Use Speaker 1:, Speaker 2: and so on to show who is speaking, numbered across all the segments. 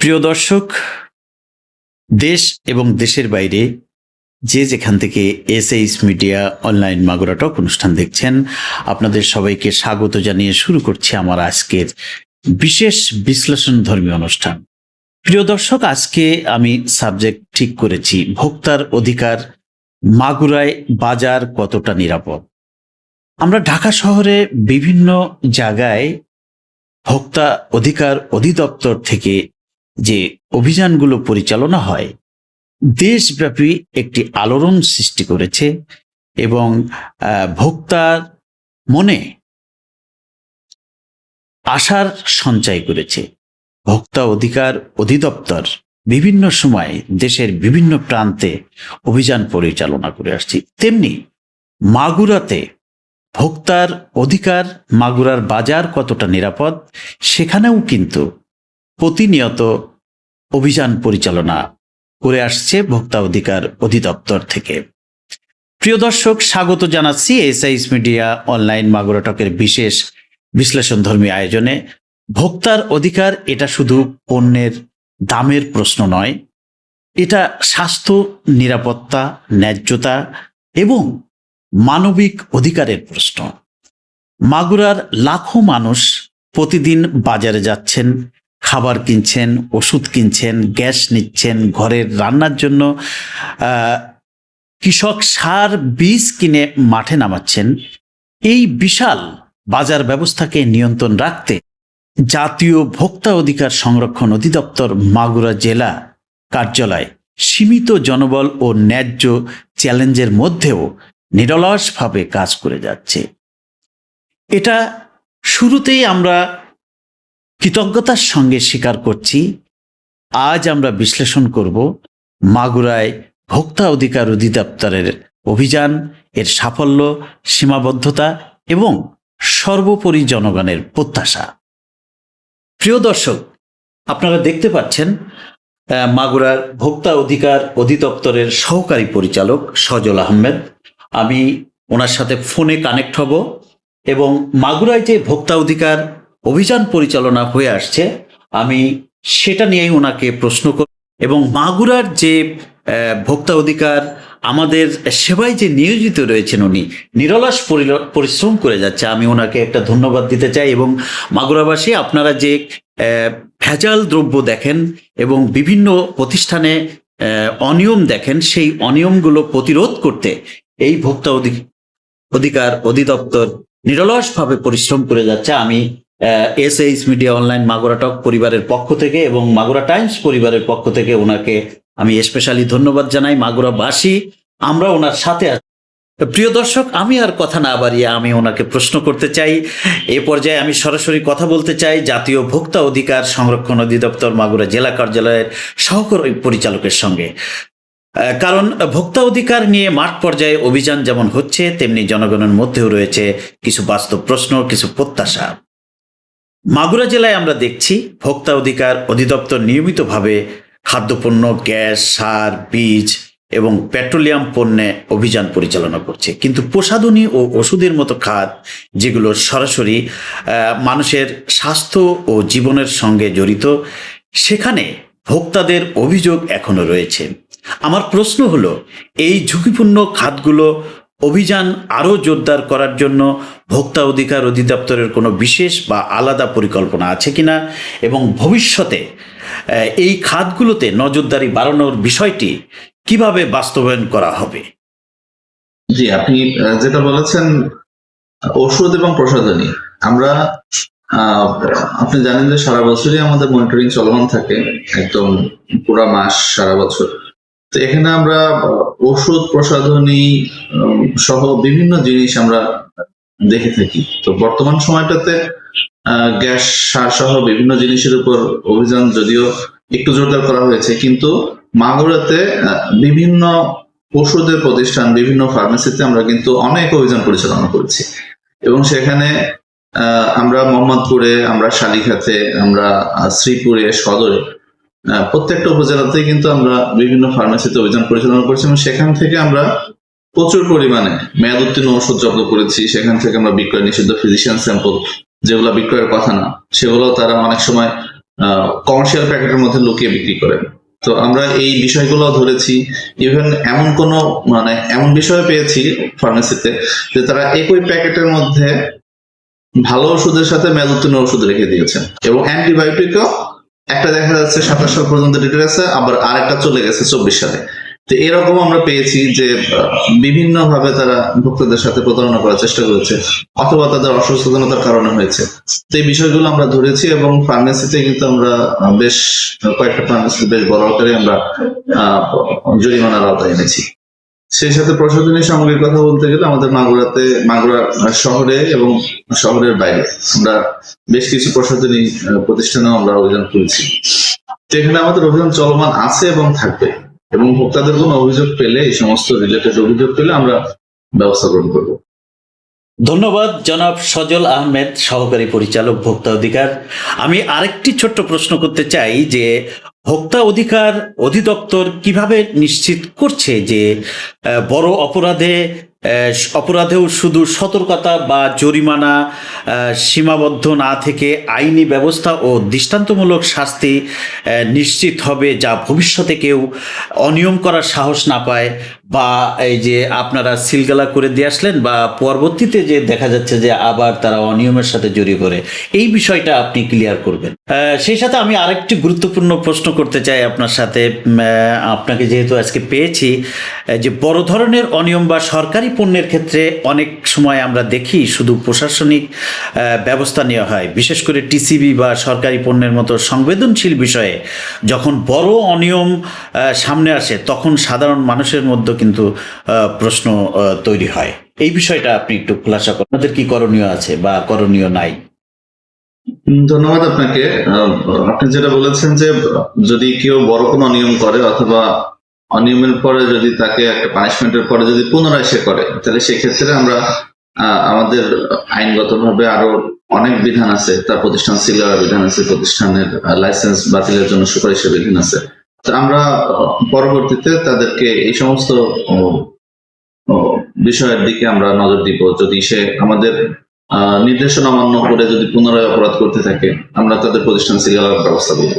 Speaker 1: প্রিয় দর্শক, দেশ এবং দেশের বাইরে যে যেখান থেকে S SH media online Magura talk অনুষ্ঠান দেখছেন, আপনাদের সবাইকে স্বাগত জানিয়ে শুরু করছি আমার আজকের বিশেষ বিশ্লেষণ ধর্মী অনুষ্ঠান। প্রিয় দর্শক, আজকে আমি সাবজেক্ট ঠিক করেছি, ভোক্তার অধিকার মাগুরায় বাজার কতটা নিরাপদ? আমরা ঢাকা শহরে বিভিন্ন জায়গায় ভোক্তা অধিকার অধিদপ্তর থেকে যে অভিযানগুলো পরিচালনা হয়, দেশব্যাপী একটি আলোড়ন সৃষ্টি করেছে এবং ভোক্তার মনে আশার সঞ্চয় করেছে। ভোক্তা অধিকার অধিদপ্তর বিভিন্ন সময় দেশের বিভিন্ন প্রান্তে অভিযান পরিচালনা করে আসছি। তেমনি মাগুরাতে ভোক্তার অধিকার, মাগুরার বাজার কতটা নিরাপদ, সেখানেও কিন্তু প্রতিনিয়ত অভিযান পরিচালনা করে আসছে ভোক্তা অধিকার অধিদপ্তর থেকে। প্রিয় দর্শক, স্বাগত জানাচ্ছি এসআইস মিডিয়া অনলাইন মাগুরাটকের বিশেষ বিশ্লেষণধর্মী আয়োজনে। ভোক্তার অধিকার এটা শুধু পণ্যের দামের প্রশ্ন নয়, এটা স্বাস্থ্য, নিরাপত্তা, ন্যায্যতা এবং মানবিক অধিকারের প্রশ্ন। মাগুরার লাখো মানুষ প্রতিদিন বাজারে যাচ্ছেন খাবার কিনছেন, ওষুধ কিনছেন, গ্যাস নিচ্ছেন, ঘরের রান্নার জন্য কৃষক সার, বীজ কিনে মাঠে নামাচ্ছেন। এই বিশাল বাজার ব্যবস্থাকে নিয়ন্ত্রণ রাখতে জাতীয় ভোক্তা অধিকার সংরক্ষণ অধিদপ্তর মাগুরা জেলা কার্যালয় সীমিত জনবল ও ন্যায্য চ্যালেঞ্জের মধ্যেও নিরলসভাবে কাজ করে যাচ্ছে। এটা শুরুতেই আমরা কৃতজ্ঞতার সঙ্গে স্বীকার করছি, আজ আমরা বিশ্লেষণ করব মাগুরায় ভোক্তা অধিকার অধিদপ্তরের অভিযান, এর সাফল্য, সীমাবদ্ধতা এবং সর্বোপরি জনগণের প্রত্যাশা। প্রিয় দর্শক, আপনারা দেখতে পাচ্ছেন মাগুরার ভোক্তা অধিকার অধিদপ্তরের সহকারী পরিচালক সজল আহমেদ। আমি ওনার সাথে ফোনে কানেক্ট হব এবং মাগুরায় যে ভোক্তা অধিকার অভিযান পরিচালনা হয়ে আসছে। আমি সেটা নিয়েই ওনাকে প্রশ্ন করব এবং মাগুরার যে ভোক্তা অধিকার, আমাদের সেবায় যে নিয়োজিত রয়েছেন উনি, নিরলাস পরিশ্রম করে যাচ্ছে। আমি ওনাকে একটা ধন্যবাদ দিতে চাই এবং মাগুরাবাসী, আপনারা যে ভেজাল দ্রব্য দেখেন এবং বিভিন্ন প্রতিষ্ঠানে অনিয়ম দেখেন, সেই অনিয়মগুলো প্রতিরোধ করতে এই ভোক্তা অধি- অধিকার অধিদপ্তর নিরলসভাবে পরিশ্রম করে যাচ্ছে। আমি S H media online Magura talk পরিবারের পক্ষ থেকে এবং মাগুরা টাইমস পরিবারের পক্ষ থেকে ওনাকে আমি স্পেশালি ধন্যবাদ জানাই মাগুরাবাসী। আমরা ওনার সাথে আছি। প্রিয় দর্শক, আমি আর কথা না বাড়িয়ে আমি ওনাকে প্রশ্ন করতে চাই। এ পর্যায়ে আমি সরাসরি কথা বলতে চাই জাতীয় ভোক্তা অধিকার সংরক্ষণ অধিদপ্তর মাগুরা জেলা কার্যালয়ের সহকারী পরিচালকের সঙ্গে। কারণ ভোক্তা অধিকার নিয়ে মাঠ পর্যায়ে অভিযান যেমন হচ্ছে, তেমনি জনগণের মধ্যেও রয়েছে কিছু বাস্তব প্রশ্ন, কিছু প্রত্যাশা। মাগুরা জেলায় আমরা দেখছি ভোক্তা অধিকার অধিদপ্তর নিয়মিতভাবে খাদ্যপণ্য, গ্যাস, সার, বীজ এবং পেট্রোলিয়াম পণ্যে অভিযান পরিচালনা করছে। কিন্তু প্রসাধনী ও ওষুধের মতো খাত যেগুলো সরাসরি মানুষের স্বাস্থ্য ও জীবনের সঙ্গে জড়িত, সেখানে ভোক্তাদের অভিযোগ এখনও রয়েছে। আমার প্রশ্ন হলো, এই ঝুঁকিপূর্ণ খাতগুলো অভিযান আরও জোরদার করার জন্য ভোক্তা অধিকার অধিদপ্তরের কোনো বিশেষ বা আলাদা পরিকল্পনা আছে কিনা এবং ভবিষ্যতে এই খাতগুলোতে নজরদারি বাড়ানোর বিষয়টি কীভাবে বাস্তবায়ন করা হবে?
Speaker 2: জি, আপনি যেটা বলেছেন, ওষুধ এবং প্রসাধনী। আমরা আপনি জানেন যে সারা বছরই আমাদের মনিটরিং চলমান থাকে, একদম পুরা মাস, সারা বছর। তো এখানে আমরা ওষুধ প্রসাধনী সহ বিভিন্ন জিনিস আমরা দেখে থাকি। তো বর্তমান সময়টাতে গ্যাস সার সহ বিভিন্ন জিনিসের উপর অভিযান যদিও একটু জোরদার করা হয়েছে, কিন্তু মাগুরাতে বিভিন্ন ওষুধের প্রতিষ্ঠান, বিভিন্ন ফার্মেসিতে আমরা কিন্তু অনেক অভিযান পরিচালনা করেছি। এবং সেখানে আমরা মোহাম্মদপুরে, আমরা শালিখাতে, আমরা শ্রীপুরে, সদরে প্রত্যেকটা উপজেলাতেই কিন্তু আমরা বিভিন্ন ফার্মেসিতে অভিযান পরিচালনা করছি এবং সেখান থেকে আমরা প্রচুর পরিমাণে মেয়াদ উত্তীর্ণ ওষুধ জব্দ করেছি। সেখান থেকে আমরা বিক্রয় নিষিদ্ধ ফিজিশিয়ান স্যাম্পল যেগুলো বিক্রয়ের কথা না সেগুলো তারা অনেক সময় কমার্শিয়াল প্যাকেটের মধ্যে লুকিয়ে বিক্রি করেন তো আমরা এই বিষয়গুলো ধরেছি। ইভেন এমন কোন মানে এমন বিষয় পেয়েছি ফার্মেসিতে যে তারা একই প্যাকেটের মধ্যে ভালো ওষুধের সাথে মেয়াদ উত্তীর্ণ ওষুধ রেখে দিয়েছেন এবং অ্যান্টিবায়োটিকও একটা দেখা যাচ্ছে সাতাশ সাল পর্যন্ত ডেটে গেছে, আবার আরেকটা চলে গেছে চব্বিশ সালে। তো এরকম আমরা পেয়েছি যে বিভিন্ন ভাবে তারা ভক্তদের সাথে প্রতারণা করার চেষ্টা করেছে, অথবা তাদের অসচেতনতার কারণে হয়েছে। তো এই বিষয়গুলো আমরা ধরেছি এবং ফার্মেসিতে কিন্তু আমরা বেশ কয়েকটা ফার্মেসিতে বেশ বড় আকারে আমরা জরিমানার আওতায় এনেছি। সেই সাথে প্রশাসনিক সামগ্রীর কথা বলতে গেলে আমাদের মাগুরাতে, মাগুরা শহরে এবং শহরের বাইরে আমরা বেশ কিছু প্রশাসনিক প্রতিষ্ঠানেও আমরা অভিযান করেছি। তো এখানে আমাদের অভিযান চলমান আছে এবং থাকবে এবং ভোক্তাদের কোনো অভিযোগ পেলে, এই সমস্ত রিলেটেড অভিযোগ পেলে আমরা ব্যবস্থা গ্রহণ করব।
Speaker 1: ধন্যবাদ জনাব সজল আহমেদ, সহকারী পরিচালক ভোক্তা অধিকার। আমি আরেকটি ছোট্ট প্রশ্ন করতে চাই যে ভোক্তা অধিকার অধিদপ্তর কীভাবে নিশ্চিত করছে যে বড় অপরাধে অপরাধেও শুধু সতর্কতা বা জরিমানা সীমাবদ্ধ না থেকে আইনি ব্যবস্থা ও দৃষ্টান্তমূলক শাস্তি নিশ্চিত হবে যা ভবিষ্যতে কেউ অনিয়ম করার সাহস না পায়। বা এই যে আপনারা সিলগালা করে দিয়ে আসলেন বা পরবর্তীতে যে দেখা যাচ্ছে যে আবার তারা অনিয়মের সাথে জড়িয়ে পড়ে, এই বিষয়টা আপনি ক্লিয়ার করবেন। সেই সাথে আমি আরেকটি গুরুত্বপূর্ণ প্রশ্ন করতে চাই আপনার সাথে। আপনাকে যেহেতু আজকে পেয়েছি যে বড় ধরনের অনিয়ম বা সরকারি পণ্যের ক্ষেত্রে অনেক সময় আমরা দেখি শুধু প্রশাসনিক ব্যবস্থা নেওয়া হয়। বিশেষ করে টিসিবি বা সরকারি পণ্যের মতো সংবেদনশীল বিষয়ে যখন বড় অনিয়ম সামনে আসে, তখন সাধারণ মানুষের মধ্যে কিন্তু প্রশ্ন তৈরি হয়। এই বিষয়টা আপনি একটু খোলাসা করেন। আপনাদের কি করণীয় আছে বা করণীয় নাই?
Speaker 2: ধন্যবাদ আপনাকে। আপনি যেটা বলেছেন যে, যদি কেউ বড় কোনো অনিয়ম করে অথবা অনিয়মের পরে যদি তাকে একটা পানিশমেন্টের পরে যদি পুনরায় সে করে, তাহলে সেক্ষেত্রে আমরা আমাদের আইনগতভাবে আরও অনেক বিধান আছে। তার প্রতিষ্ঠান সিলার বিধান আছে, প্রতিষ্ঠানের লাইসেন্স বাতিলের জন্য সুপারিশের বিধান আছে। আমরা পরবর্তীতে তাদেরকে এই সমস্ত বিষয়ের দিকে আমরা নজর দিব। যদি সে আমাদের নির্দেশনা অমান্য করে যদি পুনরায় অপরাধ করতে থাকে, আমরা তাদের প্রতিষ্ঠান সিরিয়াল ব্যবস্থা করব।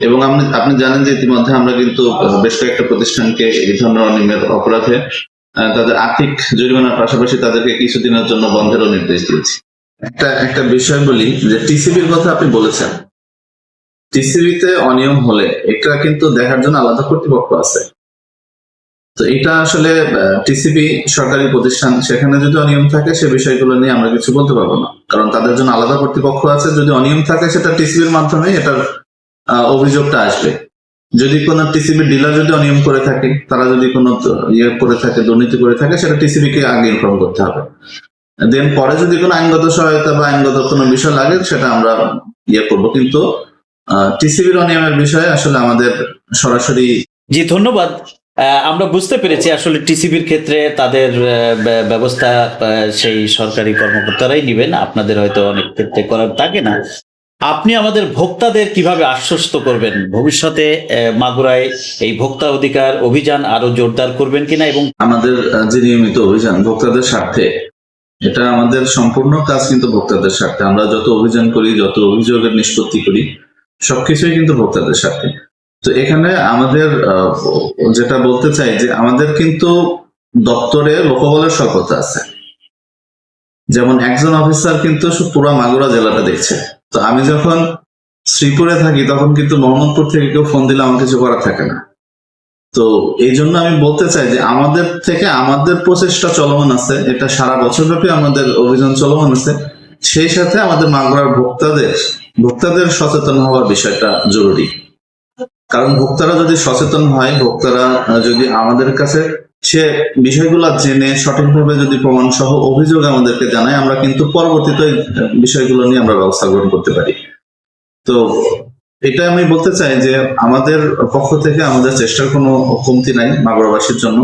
Speaker 2: এবং আপনি আপনি জানেন যে ইতিমধ্যে আমরা কিন্তু বেশ কয়েকটা প্রতিষ্ঠানকে এই ধরনের অনিয়মের অপরাধে তাদের আর্থিক জরিমানার পাশাপাশি তাদেরকে কিছুদিনের জন্য বন্ধেরও নির্দেশ দিয়েছি। একটা একটা বিষয় বলি, যে টিসিবির কথা আপনি বলেছেন। টিসিবিতে অনিয়ম হলে এটা কিন্তু দেখার জন্য আলাদা কর্তৃপক্ষ আছে। তো এটা আসলে টিসিবি সরকারি প্রতিষ্ঠান, সেখানে যদি অনিয়ম থাকে, সে বিষয়গুলো নিয়ে আমরা কিছু বলতে পারব না। কারণ তাদের জন্য আলাদা কর্তৃপক্ষ আছে। যদি অনিয়ম থাকে, সেটা টিসিবির মাধ্যমে এটার অভিযোগটা আসবে। যদি কোনো টিসিবি ডিলার যদি অনিয়ম করে থাকে, তারা যদি কোনো ইয়ে করে থাকে, দুর্নীতি করে থাকে, সেটা টিসিবি কে আগে ইনফর্ম করতে হবে। দেন পরে যদি কোনো আইনগত সহায়তা বা আইনগত কোনো বিষয় লাগে, সেটা আমরা ইয়ে করব। কিন্তু টিসিবির অনিয়মের বিষয়ে আসলে আমাদের সরাসরি
Speaker 1: জি ধন্যবাদ। আমরা বুঝতে পেরেছি আসলে টিসিবির ক্ষেত্রে তাদের ব্যবস্থা সেই সরকারি কর্মকর্তারাই নেবেন। আপনাদের হয়তো অনেক ক্ষেত্রে করার থাকে না। আপনি আমাদের ভোক্তাদের কীভাবে আশ্বস্ত করবেন? ভবিষ্যতে মাগুরায় এই ভোক্তা অধিকার অভিযান আরও জোরদার করবেন কিনা এবং
Speaker 2: আমাদের যে নিয়মিত অভিযান ভোক্তাদের স্বার্থে এটা আমাদের সম্পূর্ণ কাজ কিন্তু ভোক্তাদের স্বার্থে। আমরা যত অভিযান করি যত অভিযোগের নিষ্পত্তি করি সবকিছুই কিন্তু ভোক্তাদের স্বার্থে তো এখানে আমাদের যেটা বলতে চাই যে আমাদের কিন্তু দপ্তরে লোকবলের স্বল্পতা আছে। যেমন একজন অফিসার কিন্তু পুরো মাগুরা জেলাটা দেখছে। তো আমি যখন শ্রীপুরে থাকি তখন কিন্তু মোহাম্মদপুর থেকে কেউ ফোন দিলে আমার কিছু করার থাকে না। তো এই জন্য আমি বলতে চাই যে আমাদের থেকে আমাদের প্রচেষ্টা চলমান আছে। এটা সারা বছর ব্যাপী আমাদের অভিযান চলমান আছে। সেই সাথে আমাদের মাগুরার ভোক্তাদের ভোক্তাদের সচেতন হওয়ার বিষয়টা জরুরি। কারণ ভোক্তারা যদি সচেতন হয়, ভোক্তারা যদি আমাদের কাছে সে বিষয়গুলো জেনে, সঠিকভাবে যদি প্রমাণ সহ অভিযোগ আমাদেরকে জানায়, আমরা কিন্তু পরবর্তীতে বিষয়গুলো নিয়ে আমরা ব্যবস্থা গ্রহণ করতে পারি। তো এটা আমি বলতে চাই যে আমাদের পক্ষ থেকে আমাদের চেষ্টার কোনো কমতি নাই মাগুরাবাসীর জন্য।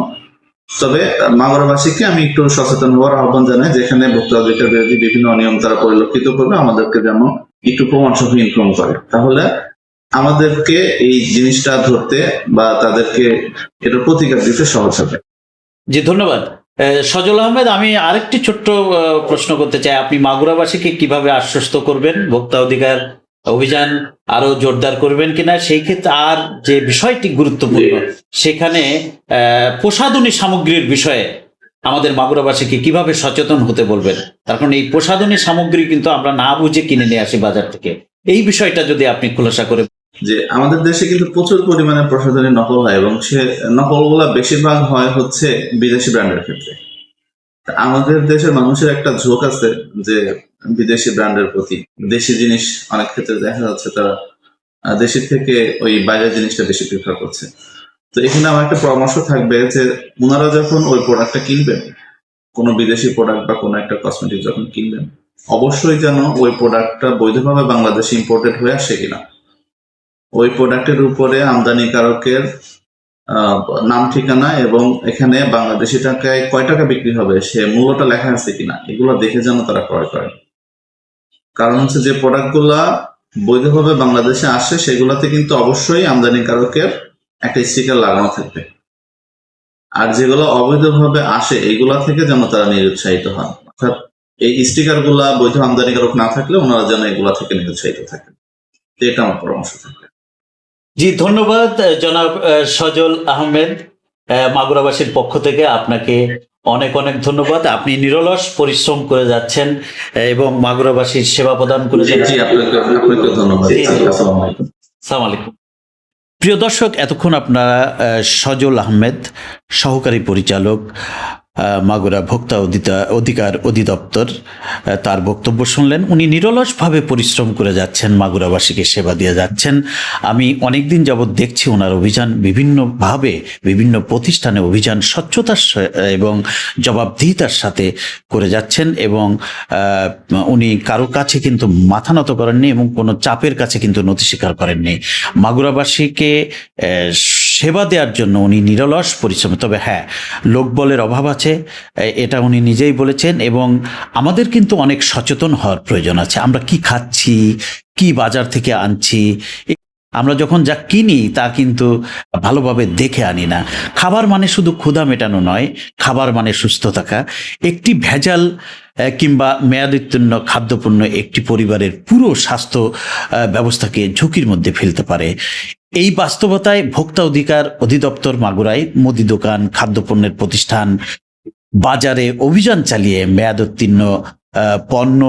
Speaker 2: তবে মাগুরাবাসীকে আমি একটু সচেতন হওয়ার আহ্বান জানাই, যেখানে ভোক্তা অধিকার বিরোধী বিভিন্ন নিয়ম তারা পরিলক্ষিত করবে, আমাদেরকে যেন একটু প্রমাণ সহ ইনফর্ম করে। তাহলে আমাদেরকে এই জিনিসটা ধরতে বা তাদেরকে এটা প্রতিকার দিতে সহজ হবে।
Speaker 1: জি, ধন্যবাদ। সজল আহমেদ, আমি আরেকটি ছোট্ট প্রশ্ন করতে চাই। আপনি মাগুরাবাসীকে কীভাবে আশ্বস্ত করবেন ভোক্তা অধিকার অভিযান আরও জোরদার করবেন কিনা সেই ক্ষেত্রে আর যে বিষয়টি গুরুত্বপূর্ণ সেখানে প্রসাধনী সামগ্রীর বিষয়ে আমাদের মাগুরাবাসীকে কীভাবে সচেতন হতে বলবেন? তার কারণ এই প্রসাধনী সামগ্রী কিন্তু আমরা না বুঝে কিনে নিয়ে আসি বাজার থেকে। এই বিষয়টা যদি আপনি খোলাসা করে
Speaker 2: যে আমাদের দেশে কিন্তু প্রচুর পরিমাণে প্রসাধনী নকল হয় এবং সে নকলগুলা বেশিরভাগ হয় হচ্ছে বিদেশি ব্র্যান্ডের ক্ষেত্রে। আমাদের দেশের মানুষের একটা ঝোঁক আছে যে বিদেশি ব্র্যান্ডের প্রতি। দেশি জিনিস অনেক ক্ষেত্রে দেখা যাচ্ছে তারা দেশের থেকে ওই বাইরের জিনিসটা বেশি প্রিফার করছে। তো এখানে আমার একটা পরামর্শ থাকবে যে, ওনারা যখন ওই প্রোডাক্টটা কিনবেন, কোনো বিদেশি প্রোডাক্ট বা কোনো একটা কসমেটিক যখন কিনবেন, অবশ্যই যেন ওই প্রোডাক্টটা বৈধভাবে বাংলাদেশে ইম্পোর্টেড হয়ে আসে কিনা। ওই প্রোডাক্টের উপরে আমদানিকারকের নাম ঠিকানা এবং এখানে বাংলাদেশি টাকায় কয় টাকা বিক্রি হবে, সে মূল্যটা লেখা আছে কিনা, এগুলো দেখে যেন তারা ক্রয় করে কারণ হচ্ছে যে প্রোডাক্টগুলা বৈধভাবে বাংলাদেশে আসে সেগুলাতে কিন্তু অবশ্যই আমদানিকারকের একটা স্টিকার লাগানো থাকবে। আর যেগুলো অবৈধভাবে আসে এগুলা থেকে যেন তারা নিরুৎসাহিত হন। অর্থাৎ এই স্টিকারগুলা বৈধ আমদানিকারক না থাকলে ওনারা যেন এগুলা থেকে নিরুৎসাহিত থাকেন। এটা আমার পরামর্শ থাকবে।
Speaker 1: জি ধন্যবাদ জনাব সজল আহমেদ আহ, মাগুরাবাসীর পক্ষ থেকে আপনাকে অনেক অনেক ধন্যবাদ। আপনি নিরলস পরিশ্রম করে যাচ্ছেন এবং মাগুরাবাসীর সেবা প্রদান করে সালাম আলাইকুম। প্রিয় দর্শক এতক্ষণ আপনারা সজল আহমেদ সহকারী পরিচালক মাগুরা ভোক্তা অধিকার অধিদপ্তর তার বক্তব্য শুনলেন। উনি নিরলসভাবে পরিশ্রম করে যাচ্ছেন, মাগুরাবাসীকে সেবা দিয়ে যাচ্ছেন। আমি অনেকদিন যাবৎ দেখছি ওনার অভিযান বিভিন্নভাবে, বিভিন্ন প্রতিষ্ঠানে অভিযান স্বচ্ছতার এবং জবাবদিহিতার সাথে করে যাচ্ছেন এবং উনি কারও কাছে কিন্তু মাথা নত করেননি এবং কোনো চাপের কাছে কিন্তু নথি স্বীকার করেননি। মাগুরাবাসীকে সেবা দেওয়ার জন্য উনি নিরলস পরিশ্রম তবে হ্যাঁ লোকবলের অভাব আছে এ- এটা উনি নিজেই বলেছেন এবং আমাদের কিন্তু অনেক সচেতন হওয়ার প্রয়োজন আছে। আমরা কি খাচ্ছি, কি বাজার থেকে আনছি আমরা যখন যা কিনি তা কিন্তু ভালোভাবে দেখে আনি না। খাবার মানে শুধু ক্ষুধা মেটানো নয়, খাবার মানে সুস্থ থাকা একটি ভেজাল কিংবা মেয়াদোত্তীর্ণ খাদ্যপণ্য একটি পরিবারের পুরো স্বাস্থ্য ব্যবস্থাকে ঝুঁকির মধ্যে ফেলতে পারে। এই বাস্তবতায় ভোক্তা অধিকার অধিদপ্তর মাগুরায় মুদি দোকান, খাদ্যপণ্যের প্রতিষ্ঠান বাজারে অভিযান চালিয়ে মেয়াদ উত্তীর্ণ পণ্য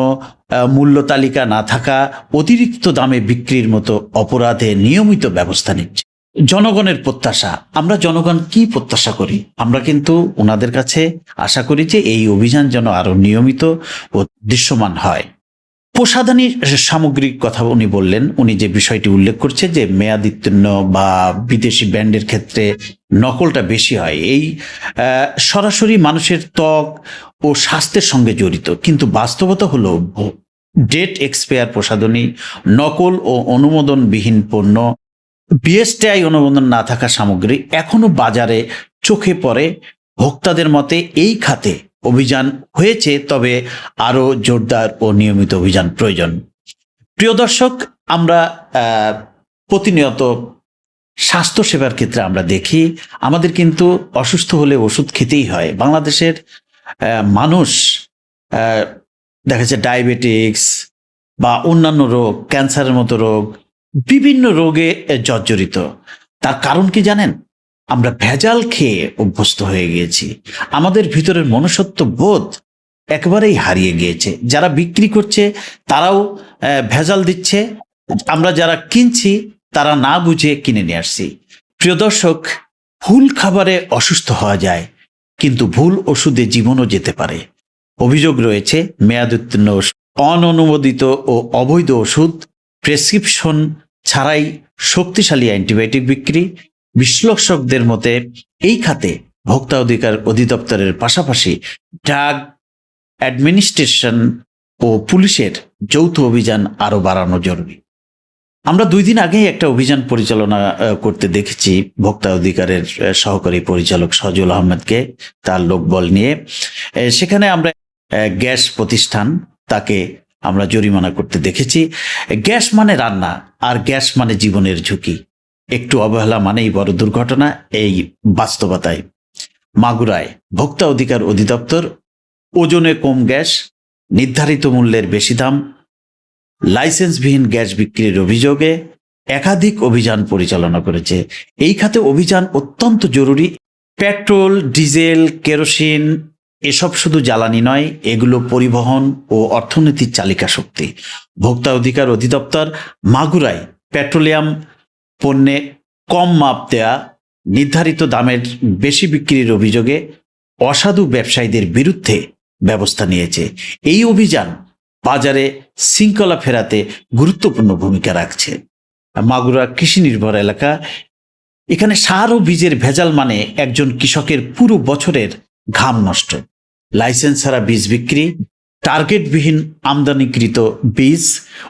Speaker 1: মূল্য তালিকা না থাকা, অতিরিক্ত দামে বিক্রির মতো অপরাধে নিয়মিত ব্যবস্থা নিচ্ছে। জনগণের প্রত্যাশা, আমরা জনগণ কি প্রত্যাশা করি? আমরা কিন্তু ওনাদের কাছে আশা করি যে এই অভিযান যেন আরও নিয়মিত ও দৃশ্যমান হয়। প্রসাধনী সামগ্রিক কথা উনি বললেন, উনি যে বিষয়টি উল্লেখ করছে যে মেয়াদিত্তীর্ণ বা বিদেশি ব্র্যান্ডের ক্ষেত্রে নকলটা বেশি হয়। এই সরাসরি মানুষের ত্বক ও স্বাস্থ্যের সঙ্গে জড়িত। কিন্তু বাস্তবতা হলো ডেট এক্সপায়ার প্রসাধনী, নকল ও অনুমোদনবিহীন পণ্য, বিএসটিআই অনুমোদন না থাকা সামগ্রী এখনও বাজারে চোখে পড়ে। ভোক্তাদের মতে এই খাতে অভিযান হয়েছে, তবে আরও জোরদার ও নিয়মিত অভিযান প্রয়োজন। প্রিয় দর্শক, আমরা প্রতিনিয়ত স্বাস্থ্য সেবার ক্ষেত্রে আমরা দেখি, আমাদের কিন্তু অসুস্থ হলে ওষুধ খেতেই হয়। বাংলাদেশের মানুষ দেখা যাচ্ছে ডায়াবেটিক্স বা অন্যান্য রোগ, ক্যান্সারের মতো রোগ, বিভিন্ন রোগে জর্জরিত। তার কারণ কি জানেন? আমরা ভেজাল খেয়ে অভ্যস্ত হয়ে গিয়েছি। আমাদের ভিতরের মনুষ্যত্ব বোধ একেবারেই হারিয়ে গিয়েছে। যারা বিক্রি করছে, তারাও ভেজাল দিচ্ছে। আমরা যারা কিনছি তারা না বুঝে কিনে নিয়ে আসছি। প্রিয় দর্শক, ভুল খাবারে অসুস্থ হওয়া যায়, কিন্তু ভুল ওষুধে জীবনও যেতে পারে। অভিযোগ রয়েছে মেয়াদোত্তীর্ণ অননুমোদিত ও অবৈধ ওষুধ, প্রেসক্রিপশন ছাড়াই শক্তিশালী অ্যান্টিবায়োটিক বিক্রি। বিশ্লেষকদের মতে, এই খাতে ভোক্তা অধিকার অধিদপ্তরের পাশাপাশি ড্রাগ অ্যাডমিনিস্ট্রেশন ও পুলিশের যৌথ অভিযান আরও বাড়ানো জরুরি। আমরা দুই দিন আগেই একটা অভিযান পরিচালনা করতে দেখেছি। ভোক্তা অধিকারের সহকারী পরিচালক সজল আহমেদকে তার লোকবল নিয়ে। সেখানে আমরা গ্যাস প্রতিষ্ঠান তাকে আমরা জরিমানা করতে দেখেছি। গ্যাস মানে রান্না, আর গ্যাস মানে জীবনের ঝুঁকি। একটু অবহেলা মানেই বড় দুর্ঘটনা, এই বাস্তবতায়। মাগুরায় ভোক্তা অধিকার অধিদপ্তর, ওজনে কম গ্যাস, নির্ধারিত মূল্যের বেশি দাম লাইসেন্সবিহীন গ্যাস বিক্রির অভিযোগে একাধিক অভিযান পরিচালনা করেছে। এই খাতে অভিযান অত্যন্ত জরুরি। পেট্রোল, ডিজেল, কেরোসিন, এসব শুধু জ্বালানি নয়, এগুলো পরিবহন ও অর্থনীতির চালিকা শক্তি। ভোক্তা অধিকার অধিদপ্তর মাগুরায় পেট্রোলিয়াম পণ্যে কম মাপ দেয়া, নির্ধারিত দামের বেশি বিক্রির অভিযোগে অসাধু ব্যবসায়ীদের বিরুদ্ধে ব্যবস্থা নিয়েছে। এই অভিযান বাজারে শৃঙ্খলা ফেরাতে গুরুত্বপূর্ণ ভূমিকা রাখছে। মাগুরা কৃষি নির্ভর এলাকা, এখানে সার ও বীজের ভেজাল মানে একজন কৃষকের পুরো বছরের ঘাম নষ্ট। লাইসেন্স ছাড়া বীজ বিক্রি, টার্গেটবিহীন আমদানিকৃত বীজ,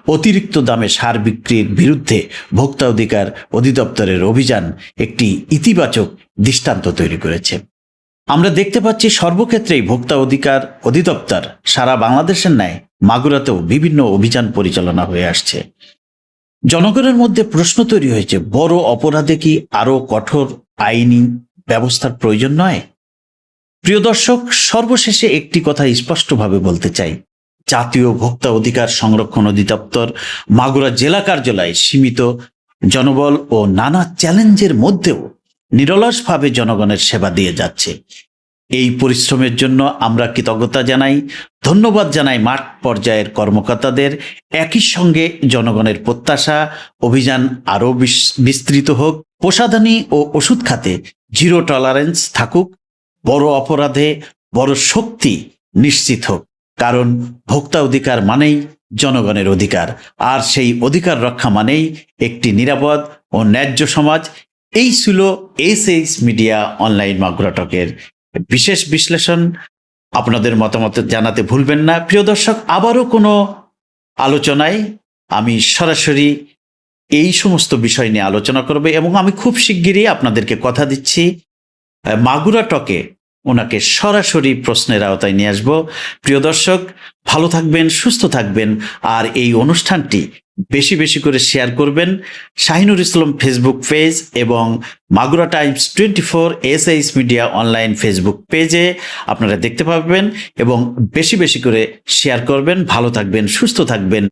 Speaker 1: অতিরিক্ত দামে সার বিক্রির বিরুদ্ধে ভোক্তা অধিকার অধিদপ্তরের অভিযান একটি ইতিবাচক দৃষ্টান্ত তৈরি করেছে। আমরা দেখতে পাচ্ছি সর্বক্ষেত্রেই ভোক্তা অধিকার অধিদপ্তর। সারা বাংলাদেশের ন্যায় মাগুরাতেও বিভিন্ন অভিযান পরিচালনা হয়ে আসছে। জনগণের মধ্যে প্রশ্ন তৈরি হয়েছে, বড় অপরাধে কি আরও কঠোর আইনি ব্যবস্থার প্রয়োজন নয়? প্রিয় দর্শক, সর্বশেষে একটি কথা স্পষ্টভাবে বলতে চাই। জাতীয় ভোক্তা অধিকার সংরক্ষণ অধিদপ্তর মাগুরা জেলা কার্যালয়ে সীমিত জনবল ও নানা চ্যালেঞ্জের মধ্যেও নিরলসভাবে জনগণের সেবা দিয়ে যাচ্ছে। এই পরিশ্রমের জন্য আমরা কৃতজ্ঞতা জানাই, ধন্যবাদ জানাই মাঠ পর্যায়ের কর্মকর্তাদের। একই সঙ্গে জনগণের প্রত্যাশা, অভিযান আরও বিস- বিস্তৃত হোক। প্রসাধনী ও ওষুধ খাতে জিরো টলারেন্স থাকুক। বড় অপরাধে বড় শক্তি নিশ্চিত হোক। কারণ ভোক্তা অধিকার মানেই জনগণের অধিকার। আর সেই অধিকার রক্ষা মানেই একটি নিরাপদ ও ন্যায্য সমাজ এই ছিল এস এইচ মিডিয়া অনলাইন মাগুরাটকের বিশেষ বিশ্লেষণ। আপনাদের মতামত জানাতে ভুলবেন না। প্রিয় দর্শক, আবারও কোনো আলোচনায় আমি সরাসরি এই সমস্ত বিষয় নিয়ে আলোচনা করবে এবং আমি খুব শিগগিরই আপনাদেরকে কথা দিচ্ছি, মাগুরা টকে ওনাকে সরাসরি প্রশ্নের আওতায় নিয়ে আসব। প্রিয় দর্শক, ভালো থাকবেন, সুস্থ থাকবেন, আর এই অনুষ্ঠানটি বেশি বেশি করে শেয়ার করবেন শাহিনুর ইসলাম ফেসবুক পেজ এবং Magura Times twenty four S media online Facebook পেজে আপনারা দেখতে পাবেন এবং বেশি বেশি করে শেয়ার করবেন। ভালো থাকবেন, সুস্থ থাকবেন।